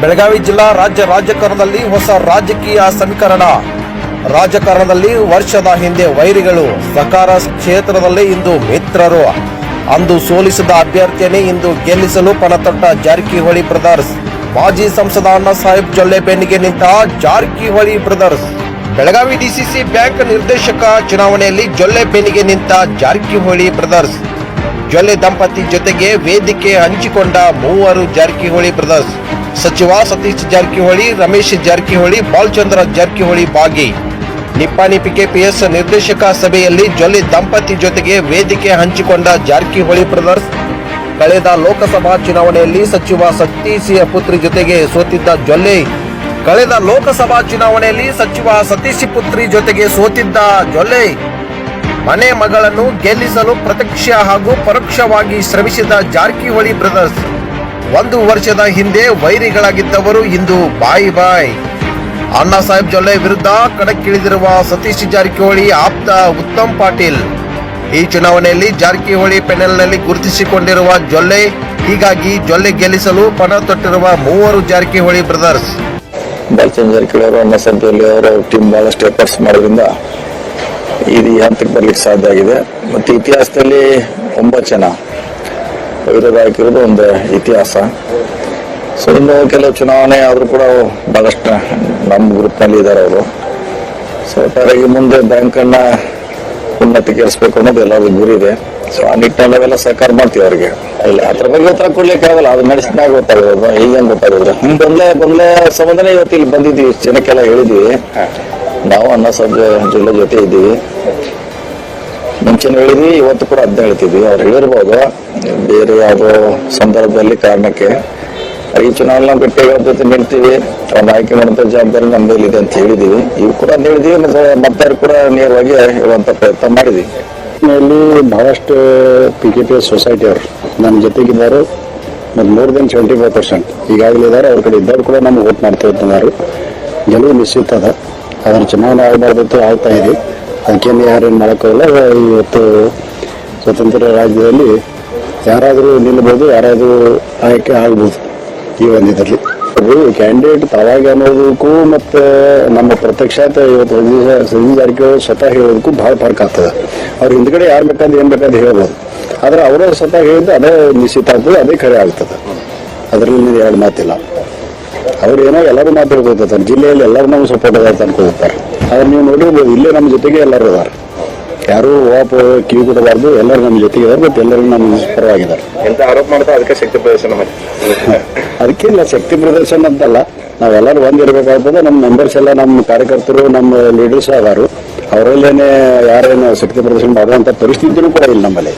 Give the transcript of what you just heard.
ಬೆಳಗಾವಿ ಜಿಲ್ಲಾ ರಾಜ್ಯ ರಾಜಕಾರಣದಲ್ಲಿ ಹೊಸ ರಾಜಕೀಯ ಸಮೀಕರಣ. ರಾಜಕಾರಣದಲ್ಲಿ ವರ್ಷದ ಹಿಂದೆ ವೈರಿಗಳು ಸಕಾರ ಕ್ಷೇತ್ರದಲ್ಲಿ ಇಂದು ಮಿತ್ರರು. ಅಂದು ಸೋಲಿಸಿದ ಅಭ್ಯರ್ಥಿಯನ್ನೇ ಇಂದು ಗೆಲ್ಲಿಸಲು ಪಣತೊಟ್ಟ ಜಾರಕಿಹೊಳಿ ಬ್ರದರ್ಸ್. ಮಾಜಿ ಸಂಸದ ಅಣ್ಣ ಸಾಹೇಬ್ ಜೊಲ್ಲೆ ಬೆನ್ನಿಗೆ ನಿಂತ Jarkiholi brothers. Belagavi DCC bank ನಿರ್ದೇಶಕ ಚುನಾವಣೆಯಲ್ಲಿ ಜೊಲ್ಲೆ ಬೆನ್ನಿಗೆ ನಿಂತ ಜಾರಕಿಹೊಳಿ ಬ್ರದರ್ಸ್. ಜೊಲ್ಲೆ ದಂಪತಿ ಜೊತೆಗೆ ವೇದಿಕೆ ಹಂಚಿಕೊಂಡ ಮೂವರು ಜಾರಕಿಹೊಳಿ ಬ್ರದರ್ಸ್ ಸಚಿವ ಸತೀಶ್ ಜಾರಕಿಹೊಳಿ, ರಮೇಶ್ ಜಾರಕಿಹೊಳಿ, ಬಾಲಚಂದ್ರ ಜಾರಕಿಹೊಳಿ ಭಾಗಿ. ನಿಪ್ಪಾಣಿ ಪಿಕೆಪಿಎಸ್ ನಿರ್ದೇಶಕ ಸಭೆಯಲ್ಲಿ ಜೊಲ್ಲೆ ದಂಪತಿ ಜೊತೆಗೆ ವೇದಿಕೆ ಹಂಚಿಕೊಂಡ ಜಾರಕಿಹೊಳಿ ಬ್ರದರ್ಸ್ ಕಳೆದ ಲೋಕಸಭಾ ಚುನಾವಣೆಯಲ್ಲಿ ಸಚಿವ ಸತೀಶಿಯ ಪುತ್ರಿ ಜೊತೆಗೆ ಸೋತಿದ್ದ ಜೊಲ್ಲೆ ಕಳೆದ ಲೋಕಸಭಾ ಚುನಾವಣೆಯಲ್ಲಿ ಸಚಿವ ಸತೀಶಿ ಪುತ್ರಿ ಜೊತೆಗೆ ಸೋತಿದ್ದ ಜೊಲ್ಲೆ ಮನೆ ಮಗಳನ್ನು ಗೆಲ್ಲಿಸಲು ಪ್ರತ್ಯಕ್ಷ ಹಾಗೂ ಪರೋಕ್ಷವಾಗಿ ಶ್ರಮಿಸಿದ ಜಾರಕಿಹೊಳಿ ಬ್ರದರ್ಸ್, ಒಂದು ವರ್ಷದ ಹಿಂದೆ ವೈರಿಗಳಾಗಿದ್ದವರು ಇಂದು ಬಾಯ್ ಬಾಯ್. ಅಣ್ಣಾ ಸಾಹೇಬ್ ಜೊಲ್ಲೆ ವಿರುದ್ಧ ಕಣಕ್ಕಿಳಿದಿರುವ ಸತೀಶ್ ಜಾರಕಿಹೊಳಿ ಆಪ್ತ ಉತ್ತಮ್ ಪಾಟೀಲ್. ಈ ಚುನಾವಣೆಯಲ್ಲಿ ಜಾರಕಿಹೊಳಿ ಪೆನಲ್ನಲ್ಲಿ ಗುರುತಿಸಿಕೊಂಡಿರುವ ಜೊಲ್ಲೆ, ಹೀಗಾಗಿ ಜೊಲ್ಲೆ ಗೆಲ್ಲಿಸಲು ಪಣ ತೊಟ್ಟಿರುವ ಮೂವರು ಜಾರಕಿಹೊಳಿ ಬ್ರದರ್ಸ್. ಬಾಲಚಂದ್ರ ಜಾರಕಿಹೊಳಿ ಅವರು ಅಣ್ಣಾ ಸಾಹೇಬ್ ಜೊಲ್ಲೆ ಅವರ ಟೀಮ್ ಬಹಳಷ್ಟು ಎಫರ್ಟ್ಸ್ ಮಾಡೋದ್ರಿಂದ ಇದು ಈ ಹಂತಕ್ಕೆ ಬರ್ಲಿಕ್ಕೆ ಸಾಧ್ಯ ಆಗಿದೆ. ಮತ್ತೆ ಇತಿಹಾಸದಲ್ಲಿ ಒಂಬತ್ತು ಜನ ವಿರೋಧ ಒಂದು ಇತಿಹಾಸ. ಸೊ ಇನ್ನು ಕೆಲವು ಚುನಾವಣೆ ಆದರೂ ಕೂಡ ಬಹಳಷ್ಟು ನಮ್ಮ ಗ್ರೂಪ್ನಲ್ಲಿ ಇದ್ದಾರೆ ಅವರು. ಸೊ ಒಟ್ಟಾರೆಯಾಗಿ ಮುಂದೆ ಬ್ಯಾಂಕನ್ನ ಉನ್ನತಿಗೇರಿಸಬೇಕು ಅನ್ನೋದು ಎಲ್ಲರಿಗೂ ಗುರಿ ಇದೆ ಸೊ ಆ ನಿಟ್ಟಿನಲ್ಲಿ ನಾವೆಲ್ಲ ಸಹಕಾರ ಮಾಡ್ತೀವಿ ಅವ್ರಿಗೆ. ಇಲ್ಲ ಅದ್ರ ಬಗ್ಗೆ ಉತ್ತರ ಕೊಡ್ಲಿಕ್ಕೆ ಆಗಲ್ಲ. ಅದು ನಡೆಸಿದಾಗ ಗೊತ್ತಾಗೋದು ಈಗೇನು ಹಿಂಗೆ ಬಂದ್ಲೆ ಬಂದ್ಲೆ ಸಂಬಂಧನೇ ಇವತ್ತು ಇಲ್ಲಿ ಬಂದಿದ್ದೀವಿ. ಇಷ್ಟು ಜನಕ್ಕೆಲ್ಲ ಹೇಳಿದ್ವಿ ನಾವು ಅನ್ನ ಸಬ್ ಜಿಲ್ಲೆ ಜೊತೆ ಇದ್ದೀವಿ. ಮುಂಚೆನೂ ಹೇಳಿದ್ವಿ, ಇವತ್ತು ಕೂಡ ಅದನ್ನ ಹೇಳ್ತಿದ್ವಿ. ಅವ್ರು ಹೇಳಿರ್ಬೋದು, ಬೇರೆ ಯಾವುದೋ ಸಂದರ್ಭದಲ್ಲಿ ಕಾರಣಕ್ಕೆ. ಈ ಚುನಾವಣೆ ನಾವು ಗಟ್ಟಿಯಾಗಿ ಅವ್ರ ಜೊತೆ ನಿಲ್ತೀವಿ ಅವ್ರನ್ನ ಆಯ್ಕೆ ಮಾಡುವಂತ ಜವಾಬ್ದಾರಿ ನಮ್ಮ ಇದೆ ಅಂತ ಹೇಳಿದೀವಿ ಇವು ಕೂಡ ಹೇಳಿದೀವಿ ಮತ್ತೆ ಮತ್ತಾರು ಕೂಡ ನೇರವಾಗಿ ಹೇಳುವಂತ ಪ್ರಯತ್ನ ಮಾಡಿದ್ವಿ. ಇಲ್ಲಿ ಬಹಳಷ್ಟು P K P S society ಅವರು ನಮ್ಮ ಜೊತೆಗಿದ್ದಾರೆ ಮತ್ತು more than seventy five percent ಈಗಾಗಲೇ ಇದ್ದಾರೆ. ಅವ್ರ ಕಡೆ ಇದ್ದವ್ರು ಕೂಡ ನಮ್ಗೆ ವೋಟ್ ಮಾಡ್ತಾ ಇರ್ತಾರೆ ಗೆಲುವು ನಿಶ್ಚಿತ ಅದ. ಅದರ ಚುನಾವಣೆ ಆಗಬಾರ್ದಂತೂ ಆಗ್ತಾ ಇದೆ ಅದಕ್ಕೇನು ಯಾರೇನು ಮಾಡೋಕ್ಕಾಗಲ್ಲ ಇವತ್ತು ಸ್ವತಂತ್ರ ರಾಜ್ಯದಲ್ಲಿ ಯಾರಾದರೂ ನಿಲ್ಲಬಹುದು ಯಾರಾದರೂ ಆಯ್ಕೆ ಆಗ್ಬೋದು ಈ ಒಂದು ಇದರಲ್ಲಿ. ಕ್ಯಾಂಡಿಡೇಟ್ ತಾವಾಗಿ ಅನ್ನೋದಕ್ಕೂ ಮತ್ತು ನಮ್ಮ ಪ್ರತ್ಯಕ್ಷತೆ ಇವತ್ತು ಸತೀಶ್ ಜಾರಕಿಹೊಳಿ ಸ್ವತಃ ಹೇಳೋದಕ್ಕೂ ಭಾಳ ಫರ್ಕ್ ಆಗ್ತದೆ. ಅವ್ರ ಹಿಂದ್ಗಡೆ ಯಾರು ಬೇಕಾದ್ರೆ ಏನು ಬೇಕಾದ್ರೆ ಹೇಳ್ಬೋದು. ಆದ್ರೆ ಅವರೇ ಸ್ವತಃ ಹೇಳಿದ್ದು ಅದೇ ನಿಶ್ಚಿತ ಆಗ್ತದೆ ಅದೇ ಖರೆ ಆಗ್ತದೆ. ಅದರಲ್ಲಿ ಎರಡು ಮಾತಿಲ್ಲ. ಅವ್ರು ಏನೋ ಎಲ್ಲರೂ ಮಾತಾಡ್ಕೊತಾರೆ ಜಿಲ್ಲೆಯಲ್ಲಿ ಎಲ್ಲರೂ ನಮ್ಗೆ ಸಪೋರ್ಟ್ ಅದ ಅಂತ ಅನ್ಕೋತಾರೆ ಆದ್ರೆ ನೀವು ನೋಡಿರ್ಬೋದು ಇಲ್ಲೇ ನಮ್ಮ ಜೊತೆಗೆ ಎಲ್ಲರೂ ಅದಾರ ಯಾರು ವಾಪ ಕಿವಿ ಕೊಡಬಾರ್ದು ಎಲ್ಲರೂ ನಮ್ಮ ಜೊತೆಗೆ ಇದಾರೆ ಬಟ್ ಎಲ್ಲರೂ ನಮ್ಮ ಪರವಾಗಿದ್ದಾರೆ. ಎಂತ ಆರೋಪ ಮಾಡ್ತಾ ಅದಕ್ಕೆ ಶಕ್ತಿ ಪ್ರದರ್ಶನ ಮಾಡಿ. ಅದಕ್ಕಿಲ್ಲ ಶಕ್ತಿ ಪ್ರದರ್ಶನ ಅಂತಲ್ಲ. ನಾವೆಲ್ಲರೂ ಒಂದಿರಬೇಕಾಗ್ತದೆ ನಮ್ಮ ಮೆಂಬರ್ಸ್ ಎಲ್ಲ ನಮ್ಮ ಕಾರ್ಯಕರ್ತರು ನಮ್ಮ ಲೀಡರ್ಸ್ ಅದಾರು ಅವರಲ್ಲೇನೆ ಯಾರೇನು ಶಕ್ತಿ ಪ್ರದರ್ಶನ ಮಾಡುವಂತ ಪರಿಸ್ಥಿತಿನೂ ಕೂಡ ಇಲ್ಲ ನಮ್ಮಲ್ಲಿ.